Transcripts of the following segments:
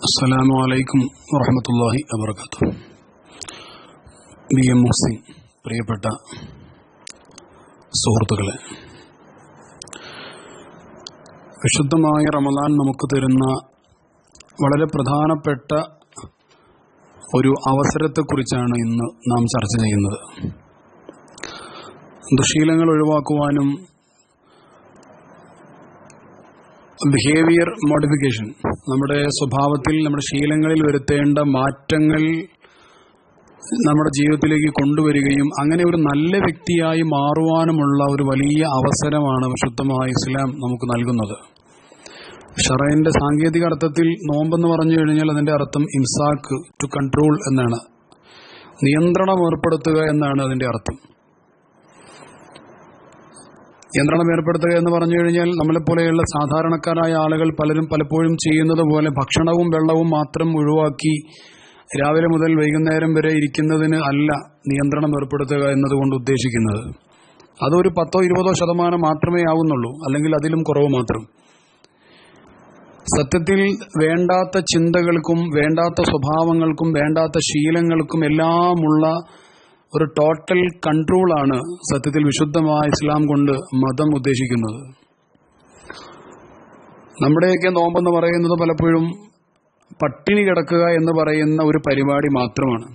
അസ്സലാമു അലൈക്കും വറഹമത്തല്ലാഹി വബർക്കാത്തു ബി എം മുഹ്സിൻ പ്രിയപ്പെട്ട സുഹൃത്തുക്കളെ വിശുദ്ധമായ റമദാൻ നമുക്ക് തരുന്ന വളരെ പ്രധാനപ്പെട്ട ഒരു അവസരത്തെക്കുറിച്ചാണ് ഇന്ന് നാം ചർച്ച ചെയ്യുന്നത്. ദുശീലങ്ങൾ ഒഴിവാക്കുവാനും ബിഹേവിയർ മോഡിഫിക്കേഷൻ നമ്മുടെ സ്വഭാവത്തിൽ നമ്മുടെ ശീലങ്ങളിൽ വരുത്തേണ്ട മാറ്റങ്ങൾ നമ്മുടെ ജീവിതത്തിലേക്ക് കൊണ്ടുവരികയും അങ്ങനെ ഒരു നല്ല വ്യക്തിയായി മാറുവാനുമുള്ള ഒരു വലിയ അവസരമാണ് വിശുദ്ധമായ ഇസ്ലാം നമുക്ക് നൽകുന്നത്. ഷറൈന്റെ സാങ്കേതിക അർത്ഥത്തിൽ നോമ്പെന്ന് പറഞ്ഞു കഴിഞ്ഞാൽ അതിന്റെ അർത്ഥം ഇംസാക്ക് ടു കൺട്രോൾ എന്നാണ്. നിയന്ത്രണം ഏർപ്പെടുത്തുക എന്നാണ് അതിന്റെ അർത്ഥം. നിയന്ത്രണം ഏർപ്പെടുത്തുക എന്ന് പറഞ്ഞു കഴിഞ്ഞാൽ നമ്മളെപ്പോലെയുള്ള സാധാരണക്കാരായ ആളുകൾ പലരും പലപ്പോഴും ചെയ്യുന്നത് പോലെ ഭക്ഷണവും വെള്ളവും മാത്രം ഒഴിവാക്കി രാവിലെ മുതൽ വൈകുന്നേരം വരെ ഇരിക്കുന്നതിന് അല്ല നിയന്ത്രണം ഏർപ്പെടുത്തുക എന്നതുകൊണ്ട് ഉദ്ദേശിക്കുന്നത്. അതൊരു പത്തോ ഇരുപതോ ശതമാനം മാത്രമേ ആവുന്നുള്ളൂ അല്ലെങ്കിൽ അതിലും കുറവ് മാത്രം. സത്യത്തിൽ വേണ്ടാത്ത ചിന്തകൾക്കും വേണ്ടാത്ത സ്വഭാവങ്ങൾക്കും വേണ്ടാത്ത ശീലങ്ങൾക്കും എല്ലാമുള്ള ഒരു ടോട്ടൽ കൺട്രോൾ ആണ് സത്യത്തിൽ വിശുദ്ധമായ ഇസ്ലാം കൊണ്ട് മതം ഉദ്ദേശിക്കുന്നത്. നമ്മുടെയൊക്കെ നോമ്പെന്ന് പറയുന്നത് പലപ്പോഴും പട്ടിണി കിടക്കുക എന്ന് പറയുന്ന ഒരു പരിപാടി മാത്രമാണ്.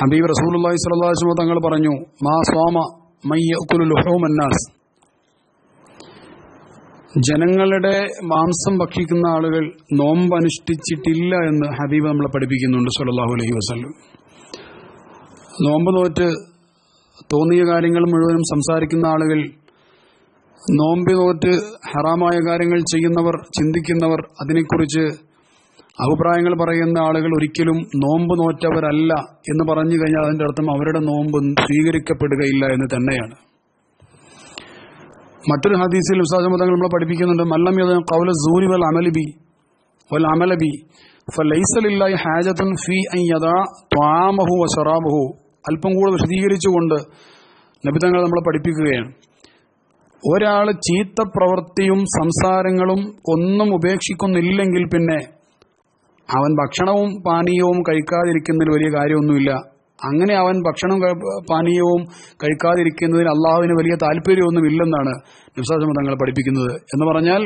ഹബീബ് റസൂലി സ്വലാസ്മ തങ്ങൾ പറഞ്ഞു മാ സ്വാമ മയ്യുലുഹോമന്നാസ് ജനങ്ങളുടെ മാംസം ഭക്ഷിക്കുന്ന ആളുകൾ നോമ്പ് അനുഷ്ഠിച്ചിട്ടില്ല എന്ന് ഹബീബ് നമ്മളെ പഠിപ്പിക്കുന്നുണ്ട് സല്ലാഹു അലഹി വസ്ല്ലം. നോമ്പ് നോറ്റ് തോന്നിയ കാര്യങ്ങൾ മുഴുവനും സംസാരിക്കുന്ന ആളുകൾ നോമ്പ് നോറ്റ് ഹറാമായ കാര്യങ്ങൾ ചെയ്യുന്നവർ ചിന്തിക്കുന്നവർ അതിനെക്കുറിച്ച് അഭിപ്രായങ്ങൾ പറയുന്ന ആളുകൾ ഒരിക്കലും നോമ്പ് നോറ്റവരല്ല എന്ന് പറഞ്ഞു കഴിഞ്ഞാൽ അതിന്റെ അർത്ഥം അവരുടെ നോമ്പ് സ്വീകരിക്കപ്പെടുകയില്ല എന്ന് തന്നെയാണ്. മറ്റൊരു ഹദീസിൽ വിശ്വാസമതങ്ങൾ നമ്മളെ പഠിപ്പിക്കുന്നുണ്ട് മല്ലം കൗല സൂരി വൽ അമലിബി വൽ അമലബി ഫലൈസലില്ലായി ഹാജത്തുൻ ഫി അൻ ത്വാമഹു വശറാബഹു അല്പം കൂടെ വിശദീകരിച്ചുകൊണ്ട് നബിതങ്ങൾ നമ്മളെ പഠിപ്പിക്കുകയാണ്. ഒരാൾ ചീത്ത പ്രവൃത്തിയും സംസാരങ്ങളും ഒന്നും ഉപേക്ഷിക്കുന്നില്ലെങ്കിൽ പിന്നെ അവൻ ഭക്ഷണവും പാനീയവും കഴിക്കാതിരിക്കുന്നതിൽ വലിയ കാര്യമൊന്നുമില്ല. അങ്ങനെ അവൻ ഭക്ഷണവും പാനീയവും കഴിക്കാതിരിക്കുന്നതിൽ അള്ളാഹുവിന് വലിയ താല്പര്യമൊന്നുമില്ലെന്നാണ് നിസ്സാസം തങ്ങൾ പഠിപ്പിക്കുന്നത്. എന്ന് പറഞ്ഞാൽ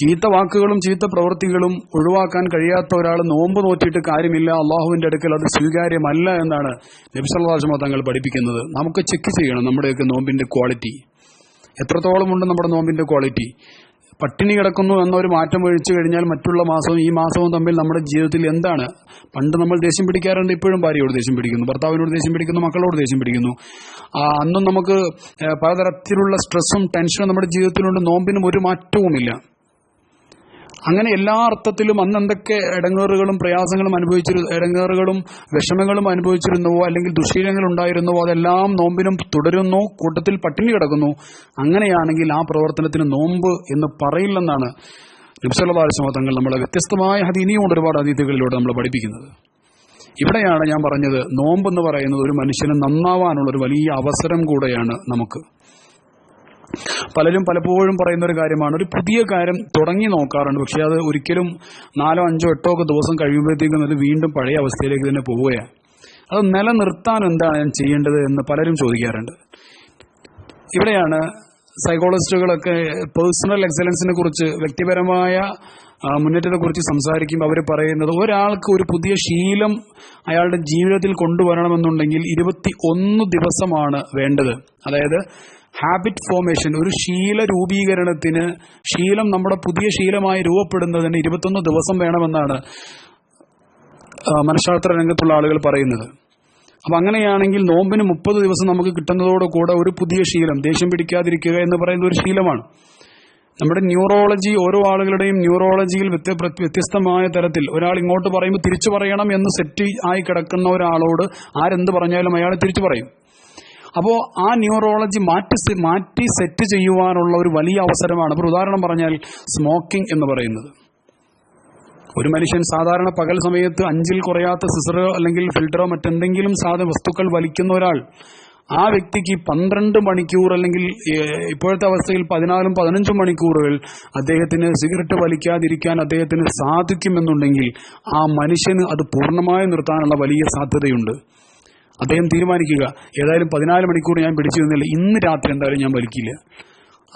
ചീത്ത വാക്കുകളും ചീത്ത പ്രവൃത്തികളും ഒഴിവാക്കാൻ കഴിയാത്ത ഒരാൾ നോമ്പ് നോറ്റിയിട്ട് കാര്യമില്ല അള്ളാഹുവിന്റെ അടുക്കൽ അത് സ്വീകാര്യമല്ല എന്നാണ് നബിസല്ലാസ്മ തങ്ങൾ പഠിപ്പിക്കുന്നത്. നമുക്ക് ചെക്ക് ചെയ്യണം നമ്മുടെയൊക്കെ നോമ്പിന്റെ ക്വാളിറ്റി എത്രത്തോളം ഉണ്ട് നമ്മുടെ നോമ്പിന്റെ ക്വാളിറ്റി പട്ടിണി കിടക്കുന്നു എന്നൊരു മാറ്റം ഒഴിച്ചു കഴിഞ്ഞാൽ മറ്റുള്ള മാസവും ഈ മാസവും തമ്മിൽ നമ്മുടെ ജീവിതത്തിൽ എന്താണ്? പണ്ട് നമ്മൾ ദേഷ്യം പിടിക്കാറുണ്ട് ഇപ്പോഴും ഭാര്യയോട് ദേഷ്യം പിടിക്കുന്നു ഭർത്താവിനോട് ദേഷ്യം പിടിക്കുന്നു മക്കളോട് ദേഷ്യം പിടിക്കുന്നു. അന്നും നമുക്ക് പലതരത്തിലുള്ള സ്ട്രെസ്സും ടെൻഷനും നമ്മുടെ ജീവിതത്തിലുണ്ട് നോമ്പിനും ഒരു മാറ്റവുമില്ല. അങ്ങനെ എല്ലാ അർത്ഥത്തിലും അന്ന് എന്തൊക്കെ ഇടങ്ങേറുകളും പ്രയാസങ്ങളും അനുഭവിച്ചിരു ഇടങ്ങേറുകളും വിഷമങ്ങളും അനുഭവിച്ചിരുന്നുവോ അല്ലെങ്കിൽ ദുശീലങ്ങൾ ഉണ്ടായിരുന്നുവോ അതെല്ലാം നോമ്പിനും തുടരുന്നു കൂട്ടത്തിൽ പട്ടിണി കിടക്കുന്നു. അങ്ങനെയാണെങ്കിൽ ആ പ്രവർത്തനത്തിന് നോമ്പ് എന്ന് പറയില്ലെന്നാണ് നിബ്സല്ലാസ്മ തങ്ങൾ നമ്മളെ വ്യത്യസ്തമായ ഹദീനിയുമുണ്ട് ഒരുപാട് അതീതികളിലൂടെ നമ്മൾ പഠിപ്പിക്കുന്നത്. ഇവിടെയാണ് ഞാൻ പറഞ്ഞത് നോമ്പ് എന്ന് പറയുന്നത് ഒരു മനുഷ്യന് നന്നാവാനുള്ള ഒരു വലിയ അവസരം കൂടെയാണ് നമുക്ക്. പലരും പലപ്പോഴും പറയുന്ന ഒരു കാര്യമാണ്. ഒരു പുതിയ കാര്യം തുടങ്ങി നോക്കാറുണ്ട്. പക്ഷെ അത് ഒരിക്കലും നാലോ അഞ്ചോ എട്ടോ ഒക്കെ ദിവസം കഴിയുമ്പോഴത്തേക്കും അത് വീണ്ടും പഴയ അവസ്ഥയിലേക്ക് തന്നെ പോവുകയാണ്. അത് നിലനിർത്താൻ എന്താണ് ഞാൻ ചെയ്യേണ്ടത് എന്ന് പലരും ചോദിക്കാറുണ്ട്. ഇവിടെയാണ് സൈക്കോളജിസ്റ്റുകളൊക്കെ പേഴ്സണൽ എക്സലൻസിനെ കുറിച്ച് വ്യക്തിപരമായ മുന്നേറ്റത്തെ കുറിച്ച് സംസാരിക്കുമ്പോൾ അവർ പറയുന്നത് ഒരാൾക്ക് ഒരു പുതിയ ശീലം അയാളുടെ ജീവിതത്തിൽ കൊണ്ടുവരണമെന്നുണ്ടെങ്കിൽ ഇരുപത്തി ഒന്ന് ദിവസമാണ് വേണ്ടത്. അതായത് ഹാബിറ്റ് ഫോർമേഷൻ ഒരു ശീല രൂപീകരണത്തിന് ശീലം നമ്മുടെ പുതിയ ശീലമായി രൂപപ്പെടുന്നതിന് ഇരുപത്തൊന്ന് ദിവസം വേണമെന്നാണ് മനഃശാസ്ത്ര രംഗത്തുള്ള ആളുകൾ പറയുന്നത്. അപ്പം അങ്ങനെയാണെങ്കിൽ നോമ്പിന് മുപ്പത് ദിവസം നമുക്ക് കിട്ടുന്നതോടുകൂടെ ഒരു പുതിയ ശീലം ദേഷ്യം പിടിക്കാതിരിക്കുക എന്ന് പറയുന്ന ഒരു ശീലമാണ്. നമ്മുടെ ന്യൂറോളജി ഓരോ ആളുകളുടെയും ന്യൂറോളജിയിൽ വ്യത്യസ്തമായ തരത്തിൽ ഒരാൾ ഇങ്ങോട്ട് പറയുമ്പോൾ തിരിച്ചു പറയണം എന്ന് സെറ്റ് ആയി കിടക്കുന്ന ഒരാളോട് ആരെന്ത് പറഞ്ഞാലും അയാൾ തിരിച്ചു പറയും. അപ്പോൾ ആ ന്യൂറോളജി മാറ്റി മാറ്റി സെറ്റ് ചെയ്യുവാനുള്ള ഒരു വലിയ അവസരമാണ്. ഇപ്പോൾ ഉദാഹരണം പറഞ്ഞാൽ സ്മോക്കിംഗ് എന്ന് പറയുന്നത്. ഒരു മനുഷ്യൻ സാധാരണ പകൽ സമയത്ത് അഞ്ചിൽ കുറയാത്ത സിസറോ അല്ലെങ്കിൽ ഫിൽറ്ററോ മറ്റെന്തെങ്കിലും സാധന വസ്തുക്കൾ വലിക്കുന്ന ഒരാൾ ആ വ്യക്തിക്ക് പന്ത്രണ്ട് മണിക്കൂർ അല്ലെങ്കിൽ ഇപ്പോഴത്തെ അവസ്ഥയിൽ പതിനാലും പതിനഞ്ചും മണിക്കൂറുകൾ അദ്ദേഹത്തിന് സിഗരറ്റ് വലിക്കാതിരിക്കാൻ അദ്ദേഹത്തിന് സാധിക്കുമെന്നുണ്ടെങ്കിൽ ആ മനുഷ്യന് അത് പൂർണമായി നിർത്താനുള്ള വലിയ സാധ്യതയുണ്ട്. അദ്ദേഹം തീരുമാനിക്കുക ഏതായാലും പതിനാല് മണിക്കൂർ ഞാൻ പിടിച്ചു നിന്നില്ല ഇന്ന് രാത്രി എന്തായാലും ഞാൻ വലിക്കില്ല.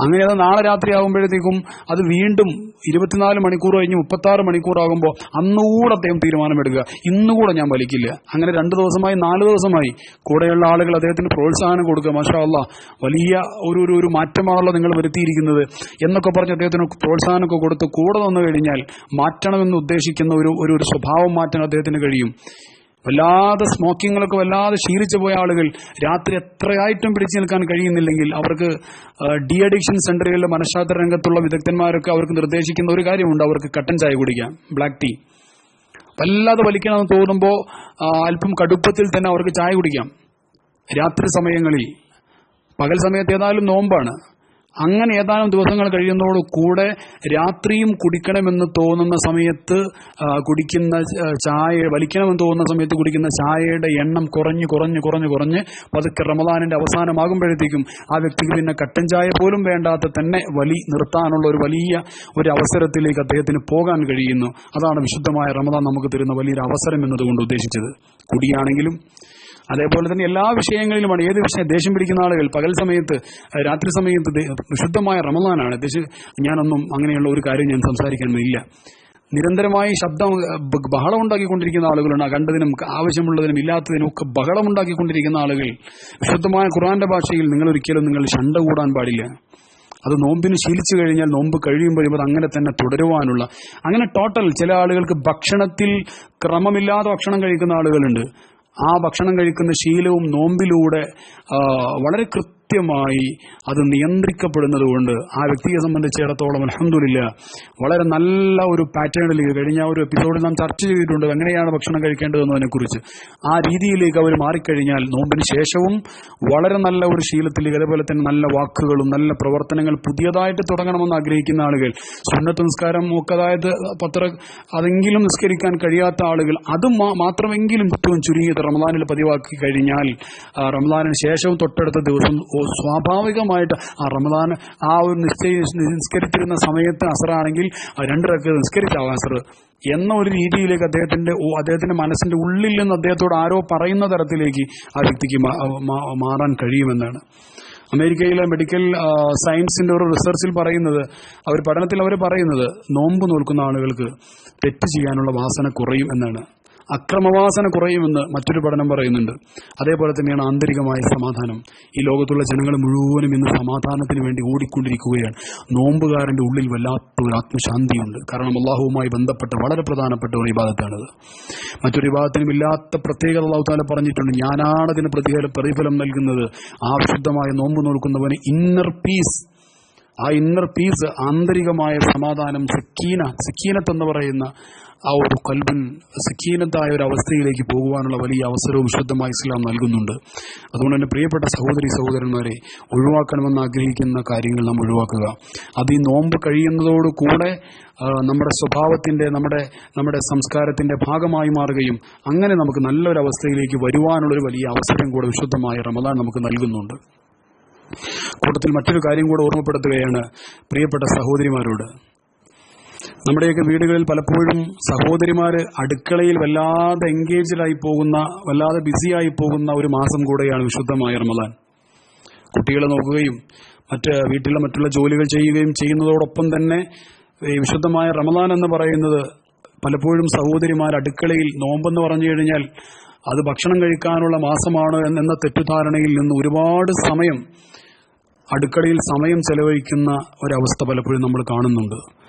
അങ്ങനെ അത് നാളെ രാത്രി ആകുമ്പോഴത്തേക്കും അത് വീണ്ടും ഇരുപത്തിനാല് മണിക്കൂർ കഴിഞ്ഞ് മുപ്പത്തി ആറ് മണിക്കൂർ ആകുമ്പോൾ അന്നുകൂടെ അദ്ദേഹം തീരുമാനമെടുക്കുക. ഇന്നുകൂടെ ഞാൻ വലിക്കില്ല. അങ്ങനെ രണ്ട് ദിവസമായി നാല് ദിവസമായി കൂടെയുള്ള ആളുകൾ അദ്ദേഹത്തിന് പ്രോത്സാഹനം കൊടുക്കുക. മാഷാ വലിയ ഒരു ഒരു ഒരു മാറ്റമാണല്ലോ നിങ്ങൾ വരുത്തിയിരിക്കുന്നത് എന്നൊക്കെ പറഞ്ഞ് അദ്ദേഹത്തിന് പ്രോത്സാഹനമൊക്കെ കൊടുത്ത് കൂടെ വന്നു കഴിഞ്ഞാൽ മാറ്റണമെന്ന് ഉദ്ദേശിക്കുന്ന ഒരു ഒരു സ്വഭാവം മാറ്റാൻ അദ്ദേഹത്തിന് കഴിയും. വല്ലാതെ സ്മോക്കിങ്ങിലൊക്കെ വല്ലാതെ ശീലിച്ചു പോയ ആളുകൾ രാത്രി എത്രയായിട്ടും പിടിച്ചു നിൽക്കാൻ കഴിയുന്നില്ലെങ്കിൽ അവർക്ക് ഡി അഡിക്ഷൻ സെന്ററുകളിലെ മനഃശാസ്ത്ര രംഗത്തുള്ള വിദഗ്ധന്മാരൊക്കെ അവർക്ക് നിർദ്ദേശിക്കുന്ന ഒരു കാര്യമുണ്ട്. അവർക്ക് കട്ടൻ ചായ കുടിക്കാം ബ്ലാക്ക് ടീ വല്ലാതെ വലിക്കണമെന്ന് തോന്നുമ്പോൾ അല്പം കടുപ്പത്തിൽ തന്നെ അവർക്ക് ചായ കുടിക്കാം. രാത്രി സമയങ്ങളിൽ പകൽ സമയത്ത് ഏതായാലും നോമ്പാണ്. അങ്ങനെ ഏതാനും ദിവസങ്ങൾ കഴിയുന്നതോട് കൂടെ രാത്രിയും കുടിക്കണമെന്ന് തോന്നുന്ന സമയത്ത് കുടിക്കുന്ന ചായ വലിക്കണമെന്ന് തോന്നുന്ന സമയത്ത് കുടിക്കുന്ന ചായയുടെ എണ്ണം കുറഞ്ഞ് കുറഞ്ഞ് കുറഞ്ഞ് കുറഞ്ഞ് പതുക്കെ റമദാനിന്റെ അവസാനമാകുമ്പോഴത്തേക്കും ആ വ്യക്തിക്ക് പിന്നെ കട്ടൻ ചായ പോലും വേണ്ടാത്ത തന്നെ വലി നിർത്താനുള്ള ഒരു വലിയ ഒരു അവസരത്തിലേക്ക് അദ്ദേഹത്തിന് പോകാൻ കഴിയുന്നു. അതാണ് വിശുദ്ധമായ റമദാൻ നമുക്ക് തരുന്ന വലിയൊരു അവസരം എന്നതുകൊണ്ട് ഉദ്ദേശിച്ചത്. കുടിയാണെങ്കിലും അതേപോലെ തന്നെ എല്ലാ വിഷയങ്ങളിലുമാണ്. ഏത് വിഷയം? ദേഷ്യം പിടിക്കുന്ന ആളുകൾ പകൽ സമയത്ത് രാത്രി സമയത്ത് ശുദ്ധമായ റമദാനാണ്. ഞാനൊന്നും അങ്ങനെയുള്ള ഒരു കാര്യം ഞാൻ സംസാരിക്കണമെന്നില്ല നിരന്തരമായി ശബ്ദം ബഹളം ഉണ്ടാക്കിക്കൊണ്ടിരിക്കുന്ന ആളുകളുണ്ട് കണ്ടതിനും ആവശ്യമുള്ളതിനും ഇല്ലാത്തതിനും ഒക്കെ ബഹളം ഉണ്ടാക്കിക്കൊണ്ടിരിക്കുന്ന ആളുകൾ. വിശുദ്ധമായ ഖുറാന്റെ ഭാഷയിൽ നിങ്ങൾ ഒരിക്കലും നിങ്ങൾ ശണ്ട കൂടാൻ പാടില്ല. അത് നോമ്പിന് ശീലിച്ചു കഴിഞ്ഞാൽ നോമ്പ് കഴിയുമ്പോഴും അത് അങ്ങനെ തന്നെ തുടരുവാനുള്ള. അങ്ങനെ ടോട്ടൽ ചില ആളുകൾക്ക് ഭക്ഷണത്തിൽ ക്രമമില്ലാതെ ഭക്ഷണം കഴിക്കുന്ന ആളുകളുണ്ട്. ആ ഭക്ഷണം കഴിക്കുന്ന ശീലവും നോമ്പിലൂടെ വളരെ വളരെ കൃത്യമായി അത് നിയന്ത്രിക്കപ്പെടുന്നത് കൊണ്ട് ആ വ്യക്തിയെ സംബന്ധിച്ചിടത്തോളം അലഹമില്ല വളരെ നല്ല ഒരു പാറ്റേണിൽ കഴിഞ്ഞ ഒരു എപ്പിസോഡിൽ നാം ചർച്ച ചെയ്തിട്ടുണ്ട്. എങ്ങനെയാണ് ഭക്ഷണം കഴിക്കേണ്ടതെന്നതിനെ കുറിച്ച് ആ രീതിയിലേക്ക് അവർ മാറിക്കഴിഞ്ഞാൽ നോമ്പിന് ശേഷവും വളരെ നല്ല ഒരു ശീലത്തിലേക്ക് അതേപോലെ തന്നെ നല്ല വാക്കുകളും നല്ല പ്രവർത്തനങ്ങൾ പുതിയതായിട്ട് തുടങ്ങണമെന്ന് ആഗ്രഹിക്കുന്ന ആളുകൾ സുന്നത്ത് നിസ്കാരം അതായത് പത്ര അതെങ്കിലും നിസ്കരിക്കാൻ കഴിയാത്ത ആളുകൾ അത് മാത്രമെങ്കിലും ഏറ്റവും ചുരുങ്ങിയത് റമദാനിൽ പതിവാക്കി കഴിഞ്ഞാൽ റമദാനിന് ശേഷവും തൊട്ടടുത്ത ദിവസം സ്വാഭാവികമായിട്ട് ആ റമദാൻ ആ ഒരു നിശ്ചയ നിസ്കരിച്ചിരുന്ന സമയത്ത് അസറാണെങ്കിൽ രണ്ട് റക്ക് നിസ്കരിച്ച അസർ എന്ന ഒരു രീതിയിലേക്ക് അദ്ദേഹത്തിന്റെ അദ്ദേഹത്തിന്റെ മനസ്സിന്റെ ഉള്ളിൽ നിന്ന് അദ്ദേഹത്തോട് ആരോ പറയുന്ന തരത്തിലേക്ക് ആ വ്യക്തിക്ക് മാറാൻ കഴിയുമെന്നാണ്. അമേരിക്കയിലെ മെഡിക്കൽ സയൻസിന്റെ ഒരു റിസർച്ചിൽ പറയുന്നത് അവർ പഠനത്തിൽ അവർ പറയുന്നത് നോമ്പ് നോൽക്കുന്ന ആളുകൾക്ക് തെറ്റ് ചെയ്യാനുള്ള വാസന കുറയും എന്നാണ്. അക്രമവാസന കുറയുമെന്ന് മറ്റൊരു പഠനം പറയുന്നുണ്ട്. അതേപോലെ തന്നെയാണ് ആന്തരികമായ സമാധാനം. ഈ ലോകത്തുള്ള ജനങ്ങൾ മുഴുവനും ഇന്ന് സമാധാനത്തിന് വേണ്ടി ഓടിക്കൊണ്ടിരിക്കുകയാണ്. നോമ്പുകാരന്റെ ഉള്ളിൽ വല്ലാത്ത ഒരു ആത്മശാന്തിയുണ്ട്. കാരണം അള്ളാഹുവുമായി ബന്ധപ്പെട്ട വളരെ പ്രധാനപ്പെട്ട ഒരു വിവാദത്താണിത്. മറ്റൊരു വിവാദത്തിനും ഇല്ലാത്ത പ്രത്യേകത അള്ളാഹുത്താല പറഞ്ഞിട്ടുണ്ട്. ഞാനാണ് അതിന് പ്രതിഫലം പ്രതിഫലം നൽകുന്നത്. ആ നോമ്പ് നോക്കുന്നവന് ഇന്നർ പീസ് ആ ഇന്നർ പീസ് ആന്തരികമായ സമാധാനം സിക്കീന സിക്കീനത്ത് എന്ന് പറയുന്ന ആ ഒരു കൽബൻ സിക്കീനത്തായ ഒരു അവസ്ഥയിലേക്ക് പോകുവാനുള്ള വലിയ അവസരവും ശുദ്ധമായി ഇസ്ലാം നൽകുന്നുണ്ട്. അതുകൊണ്ട് തന്നെ പ്രിയപ്പെട്ട സഹോദരി സഹോദരന്മാരെ ഒഴിവാക്കണമെന്ന് ആഗ്രഹിക്കുന്ന കാര്യങ്ങൾ നാം ഒഴിവാക്കുക. അത് ഈ നോമ്പ് കഴിയുന്നതോട് കൂടെ നമ്മുടെ സ്വഭാവത്തിന്റെ നമ്മുടെ നമ്മുടെ സംസ്കാരത്തിന്റെ ഭാഗമായി മാറുകയും അങ്ങനെ നമുക്ക് നല്ലൊരു അവസ്ഥയിലേക്ക് വരുവാനുള്ള ഒരു വലിയ അവസരം കൂടെ വിശുദ്ധമായ റമദാൻ നമുക്ക് നൽകുന്നുണ്ട്. കൂട്ടത്തിൽ മറ്റൊരു കാര്യം കൂടെ ഓർമ്മപ്പെടുത്തുകയാണ് പ്രിയപ്പെട്ട സഹോദരിമാരോട്. നമ്മുടെയൊക്കെ വീടുകളിൽ പലപ്പോഴും സഹോദരിമാർ അടുക്കളയിൽ വല്ലാതെ എൻഗേജ്ഡായി പോകുന്ന വല്ലാതെ ബിസിയായി പോകുന്ന ഒരു മാസം കൂടെയാണ് വിശുദ്ധമായ റമദാൻ. കുട്ടികളെ നോക്കുകയും മറ്റ് വീട്ടിലെ മറ്റുള്ള ജോലികൾ ചെയ്യുകയും ചെയ്യുന്നതോടൊപ്പം തന്നെ ഈ വിശുദ്ധമായ റമദാൻ എന്ന് പറയുന്നത് പലപ്പോഴും സഹോദരിമാർ അടുക്കളയിൽ നോമ്പെന്ന് പറഞ്ഞു കഴിഞ്ഞാൽ അത് ഭക്ഷണം കഴിക്കാനുള്ള മാസമാണ് എന്ന തെറ്റിദ്ധാരണയിൽ നിന്ന് ഒരുപാട് സമയം അടുക്കളയിൽ സമയം ചെലവഴിക്കുന്ന ഒരവസ്ഥ പലപ്പോഴും നമ്മൾ കാണുന്നുണ്ട്.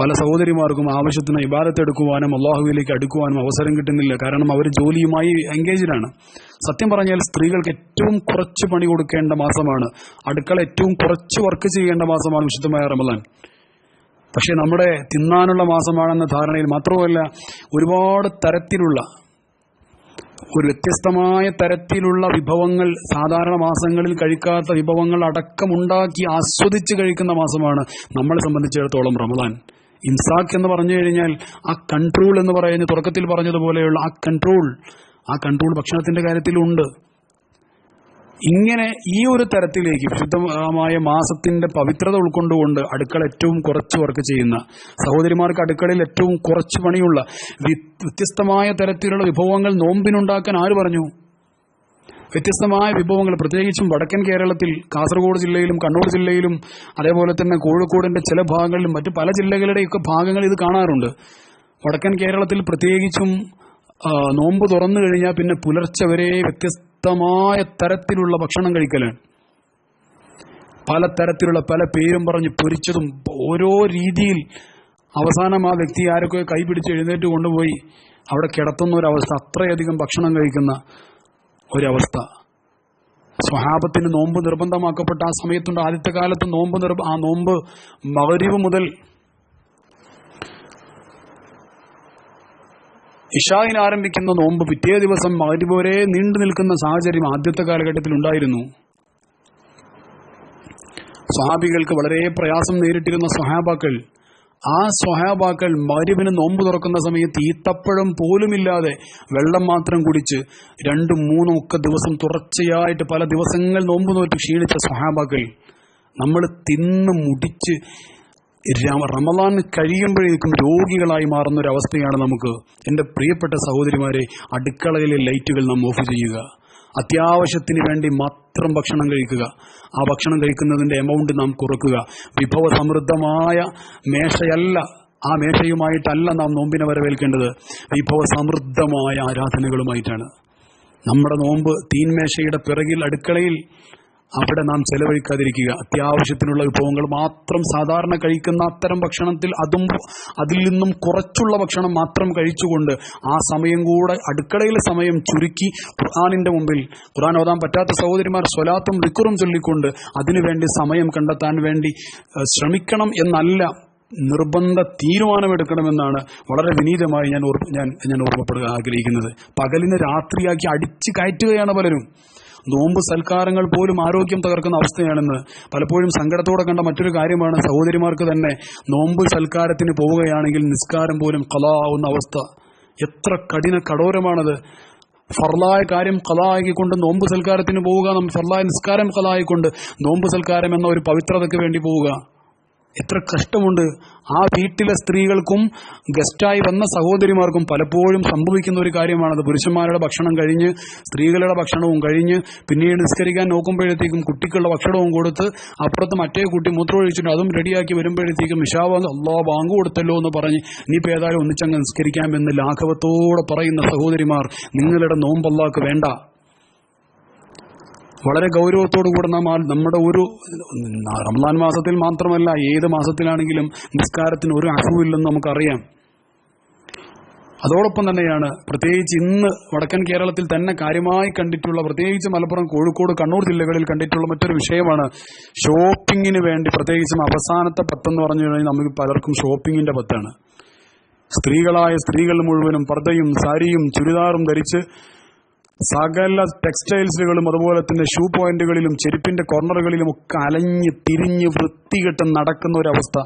പല സഹോദരിമാർക്കും ആവശ്യത്തിന് ഇബാദത്ത് എടുക്കുവാനും അള്ളാഹുവിലേക്ക് അടുക്കുവാനും അവസരം കിട്ടുന്നില്ല. കാരണം അവർ ജോലിയുമായി എൻഗേജ്ഡാണ് സത്യം പറഞ്ഞാൽ സ്ത്രീകൾക്ക് ഏറ്റവും കുറച്ച് പണി കൊടുക്കേണ്ട മാസമാണ്. അടുക്കള ഏറ്റവും കുറച്ച് വർക്ക് ചെയ്യേണ്ട മാസമാണ് വിശുദ്ധമായ റമദാൻ. പക്ഷേ നമ്മുടെ തിന്നാനുള്ള മാസമാണെന്ന ധാരണയിൽ മാത്രമല്ല ഒരുപാട് തരത്തിലുള്ള ഒരു വ്യത്യസ്തമായ തരത്തിലുള്ള വിഭവങ്ങൾ സാധാരണ മാസങ്ങളിൽ കഴിക്കാത്ത വിഭവങ്ങൾ അടക്കമുണ്ടാക്കി ആസ്വദിച്ച് കഴിക്കുന്ന മാസമാണ് നമ്മളെ സംബന്ധിച്ചിടത്തോളം റമദാൻ. ഇൻസാഖ് എന്ന് പറഞ്ഞു കഴിഞ്ഞാൽ ആ കൺട്രോൾ എന്ന് പറയുന്ന തുടക്കത്തിൽ പറഞ്ഞതുപോലെയുള്ള ആ കൺട്രോൾ ആ കൺട്രോൾ ഭക്ഷണത്തിന്റെ കാര്യത്തിലുണ്ട്. ഇങ്ങനെ ഈ ഒരു തരത്തിലേക്ക് വിശുദ്ധമായ മാസത്തിന്റെ പവിത്രത ഉൾക്കൊണ്ടുകൊണ്ട് അടുക്കള ഏറ്റവും കുറച്ച് വർക്ക് ചെയ്യുന്ന സഹോദരിമാർക്ക് അടുക്കളയിൽ ഏറ്റവും കുറച്ച് പണിയുള്ള വ്യത്യസ്തമായ തരത്തിലുള്ള വിഭവങ്ങൾ നോമ്പിനുണ്ടാക്കാൻ ആര് പറഞ്ഞു? വ്യത്യസ്തമായ വിഭവങ്ങൾ പ്രത്യേകിച്ചും വടക്കൻ കേരളത്തിൽ കാസർഗോഡ് ജില്ലയിലും കണ്ണൂർ ജില്ലയിലും അതേപോലെ തന്നെ കോഴിക്കോടിന്റെ ചില ഭാഗങ്ങളിലും മറ്റ് പല ജില്ലകളുടെയൊക്കെ ഭാഗങ്ങൾ ഇത് കാണാറുണ്ട്. വടക്കൻ കേരളത്തിൽ പ്രത്യേകിച്ചും നോമ്പ് തുറന്നു കഴിഞ്ഞാൽ പിന്നെ പുലർച്ചെ വരെ വ്യത്യസ്തമായ തരത്തിലുള്ള ഭക്ഷണം കഴിക്കലാണ് പല തരത്തിലുള്ള പല പേരും പറഞ്ഞ് പൊരിച്ചതും ഓരോ രീതിയിൽ അവസാനം ആ വ്യക്തി ആരൊക്കെ കൈപിടിച്ച് എഴുന്നേറ്റ് കൊണ്ടുപോയി അവിടെ കിടത്തുന്ന ഒരവസ്ഥ അത്രയധികം ഭക്ഷണം കഴിക്കുന്ന ഒരവസ്ഥ. സ്വഹാബത്തിന് നോമ്പ് നിർബന്ധമാക്കപ്പെട്ട ആ സമയത്തുണ്ട്. ആദ്യത്തെ കാലത്ത് നോമ്പ് നിർബ ആ നോമ്പ് മകരിവ് മുതൽ ഇഷായിന് ആരംഭിക്കുന്ന നോമ്പ് പിറ്റേ ദിവസം മകരി വരെ നീണ്ടു നിൽക്കുന്ന സാഹചര്യം ആദ്യത്തെ കാലഘട്ടത്തിൽ ഉണ്ടായിരുന്നു. സ്വഹാബികൾക്ക് വളരെ പ്രയാസം നേരിട്ടിരുന്ന സ്വഹാബാക്കൾ ആ സ്വഹാബാക്കൾ മരുവിന് നോമ്പ് തുറക്കുന്ന സമയത്ത് ഈത്തപ്പഴം പോലുമില്ലാതെ വെള്ളം മാത്രം കുടിച്ച് രണ്ടും മൂന്നും ഒക്കെ ദിവസം തുടർച്ചയായിട്ട് പല ദിവസങ്ങൾ നോമ്പ് നോറ്റ് ക്ഷീണിച്ച സ്വഹാബാക്കൾ നമ്മൾ തിന്ന് മുടിച്ച് റമദാൻ കഴിയുമ്പോഴേക്കും രോഗികളായി മാറുന്ന ഒരു അവസ്ഥയാണ് നമുക്ക്. എന്റെ പ്രിയപ്പെട്ട സഹോദരിമാരെ അടുക്കളയിലെ ലൈറ്റുകൾ നാം ഓഫ് ചെയ്യുക. അത്യാവശ്യത്തിന് വേണ്ടി മാത്രം ഭക്ഷണം കഴിക്കുക. ആ ഭക്ഷണം കഴിക്കുന്നതിന്റെ എമൗണ്ട് നാം കുറക്കുക. വിഭവ സമൃദ്ധമായ മേശയല്ല ആ മേശയുമായിട്ടല്ല നാം നോമ്പിനെ വരവേൽക്കേണ്ടത്. വിഭവ സമൃദ്ധമായ ആരാധനകളുമായിട്ടാണ്. നമ്മുടെ നോമ്പ് തീൻമേശയുടെ പിറകിൽ അടുക്കളയിൽ അവിടെ നാം ചെലവഴിക്കാതിരിക്കുക. അത്യാവശ്യത്തിനുള്ള വിഭവങ്ങൾ മാത്രം സാധാരണ കഴിക്കുന്ന അത്തരം ഭക്ഷണത്തിൽ അതും അതിൽ നിന്നും കുറച്ചുള്ള ഭക്ഷണം മാത്രം കഴിച്ചുകൊണ്ട് ആ സമയം കൂടെ അടുക്കളയിലെ സമയം ചുരുക്കി ഖുർആാനിന്റെ മുമ്പിൽ ഖുർആൻ ഓതാൻ പറ്റാത്ത സഹോദരിമാർ സ്വലാത്തും റിക്കുറും ചൊല്ലിക്കൊണ്ട് അതിനുവേണ്ടി സമയം കണ്ടെത്താൻ വേണ്ടി ശ്രമിക്കണം എന്നല്ല നിർബന്ധ തീരുമാനമെടുക്കണമെന്നാണ് വളരെ വിനീതമായി ഞാൻ ഞാൻ ഞാൻ ഓർമ്മപ്പെടുക ആഗ്രഹിക്കുന്നത്. പകലിന് രാത്രിയാക്കി അടിച്ചു കയറ്റുകയാണ് പലരും. നോമ്പ് സൽക്കാരങ്ങൾ പോലും ആരോഗ്യം തകർക്കുന്ന അവസ്ഥയാണെന്ന് പലപ്പോഴും സങ്കടത്തോടെ കണ്ട മറ്റൊരു കാര്യമാണ് സഹോദരിമാർക്ക് തന്നെ നോമ്പ് സൽക്കാരത്തിന് പോവുകയാണെങ്കിൽ നിസ്കാരം പോലും കലാവുന്ന അവസ്ഥ. എത്ര കഠിന കഠോരമാണത്. ഫർലായ കാര്യം കലായിക്കൊണ്ട് നോമ്പ് സൽക്കാരത്തിന് പോവുക ഫർലായ നിസ്കാരം കലായിക്കൊണ്ട് നോമ്പ് സൽക്കാരം എന്ന ഒരു പവിത്രതയ്ക്ക് വേണ്ടി പോവുക. എത്ര കഷ്ടമുണ്ട്. ആ വീട്ടിലെ സ്ത്രീകൾക്കും ഗസ്റ്റായി വന്ന സഹോദരിമാർക്കും പലപ്പോഴും സംഭവിക്കുന്ന ഒരു കാര്യമാണത്. പുരുഷന്മാരുടെ ഭക്ഷണം കഴിഞ്ഞ് സ്ത്രീകളുടെ ഭക്ഷണവും കഴിഞ്ഞ് പിന്നീട് നിസ്കരിക്കാൻ നോക്കുമ്പോഴത്തേക്കും കുട്ടിക്കുള്ള ഭക്ഷണവും കൊടുത്ത് അപ്പുറത്ത് മറ്റേ കുട്ടി മൂത്രമൊഴിച്ചിട്ട് അതും റെഡിയാക്കി വരുമ്പോഴത്തേക്കും ഇഷാവാന്ന് അല്ലോ ബാങ്ക് കൊടുത്തല്ലോ എന്ന് പറഞ്ഞ് ഇനിയിപ്പോൾ ഏതായാലും ഒന്നിച്ചങ്ങ് നിസ്കരിക്കാമെന്ന് ലാഘവത്തോടെ പറയുന്ന സഹോദരിമാർ നിങ്ങളുടെ നോമ്പല്ലാക്ക് വേണ്ട. വളരെ ഗൗരവത്തോടു കൂടെ നാം നമ്മുടെ ഒരു റംസാൻ മാസത്തിൽ മാത്രമല്ല ഏത് മാസത്തിലാണെങ്കിലും നിസ്കാരത്തിന് ഒരു അസുഖമില്ലെന്ന് നമുക്കറിയാം. അതോടൊപ്പം തന്നെയാണ് പ്രത്യേകിച്ച് ഇന്ന് വടക്കൻ കേരളത്തിൽ തന്നെ കാര്യമായി കണ്ടിട്ടുള്ള പ്രത്യേകിച്ച് മലപ്പുറം കോഴിക്കോട് കണ്ണൂർ ജില്ലകളിൽ കണ്ടിട്ടുള്ള മറ്റൊരു വിഷയമാണ് ഷോപ്പിങ്ങിന് വേണ്ടി പ്രത്യേകിച്ചും അവസാനത്തെ പത്തെന്ന് പറഞ്ഞു കഴിഞ്ഞാൽ നമുക്ക് പലർക്കും ഷോപ്പിങ്ങിന്റെ പത്താണ്. സ്ത്രീകളായ സ്ത്രീകൾ മുഴുവനും പർദ്ദയും സാരിയും ചുരിദാറും ധരിച്ച് സകല ടെക്സ്റ്റൈൽസുകളും അതുപോലെ തന്നെ ഷൂ പോയിന്റുകളിലും ചെരുപ്പിന്റെ കോർണറുകളിലും ഒക്കെ അലഞ്ഞ് തിരിഞ്ഞ് വൃത്തികെട്ട് നടക്കുന്ന ഒരവസ്ഥ.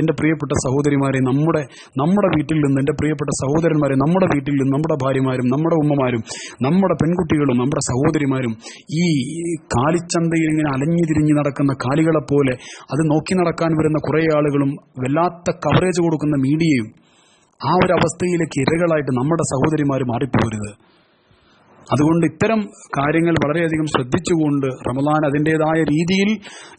എന്റെ പ്രിയപ്പെട്ട സഹോദരിമാരെ നമ്മുടെ നമ്മുടെ വീട്ടിൽ നിന്ന് എന്റെ പ്രിയപ്പെട്ട സഹോദരന്മാരെ നമ്മുടെ വീട്ടിൽ നിന്ന് നമ്മുടെ ഭാര്യമാരും നമ്മുടെ ഉമ്മമാരും നമ്മുടെ പെൺകുട്ടികളും നമ്മുടെ സഹോദരിമാരും ഈ കാലിച്ചന്തയിൽ ഇങ്ങനെ അലഞ്ഞു തിരിഞ്ഞ് നടക്കുന്ന കാലികളെ പോലെ അത് നോക്കി നടക്കാൻ വരുന്ന കുറേ ആളുകളും വല്ലാത്ത കവറേജ് കൊടുക്കുന്ന മീഡിയയും ആ ഒരു അവസ്ഥയിലേക്ക് ഇരകളായിട്ട് നമ്മുടെ സഹോദരിമാർ മാറിപ്പോകരുത് അതുകൊണ്ട് ഇത്തരം കാര്യങ്ങൾ വളരെയധികം ശ്രദ്ധിച്ചുകൊണ്ട് റമദാൻ അതിന്റെതായ രീതിയിൽ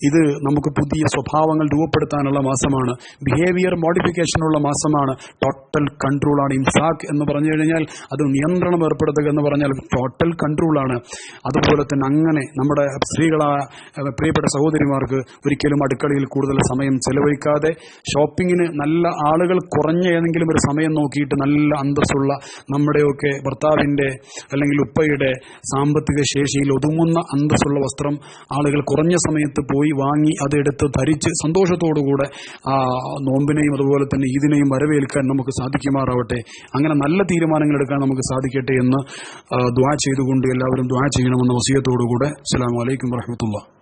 ഇത് നമുക്ക് പുതിയ സ്വഭാവങ്ങൾ രൂപപ്പെടുത്താനുള്ള മാസമാണ്. ബിഹേവിയർ മോഡിഫിക്കേഷനുള്ള മാസമാണ്. ടോട്ടൽ കൺട്രോളാണ് ഇംസാക്ക് എന്ന് പറഞ്ഞു കഴിഞ്ഞാൽ അത് നിയന്ത്രണം ഏർപ്പെടുത്തുക എന്ന് പറഞ്ഞാൽ ടോട്ടൽ കൺട്രോളാണ് അതുപോലെ തന്നെ അങ്ങനെ നമ്മുടെ സ്ത്രീകളായ പ്രിയപ്പെട്ട സഹോദരിമാർക്ക് ഒരിക്കലും അടുക്കളയിൽ കൂടുതൽ സമയം ചെലവഴിക്കാതെ ഷോപ്പിങ്ങിന് നല്ല ആളുകൾ കുറഞ്ഞ ഏതെങ്കിലും ഒരു സമയം നോക്കിയിട്ട് നല്ല അന്തസ്സുള്ള നമ്മുടെയൊക്കെ ഭർത്താവിന്റെ അല്ലെങ്കിൽ ഉപ്പയുടെ സാമ്പത്തിക ശേഷിയിൽ ഒതുങ്ങുന്ന അന്തസ്സുള്ള വസ്ത്രം ആളുകൾ കുറഞ്ഞ സമയത്ത് പോയി വാങ്ങി അതെടുത്ത് ധരിച്ച് സന്തോഷത്തോടുകൂടെ ആ നോമ്പിനെയും അതുപോലെ തന്നെ ഈദിനെയും വരവേൽക്കാൻ നമുക്ക് സാധിക്കുമാറാവട്ടെ. അങ്ങനെ നല്ല തീരുമാനങ്ങൾ എടുക്കാൻ നമുക്ക് സാധിക്കട്ടെ എന്ന് ദ്വാ ചെയ്തുകൊണ്ട് എല്ലാവരും ദ്വാ ചെയ്യണമെന്ന വസിയത്തോടുകൂടെ. അസ്സാം വലൈക്കും വാഹമത്തുള്ള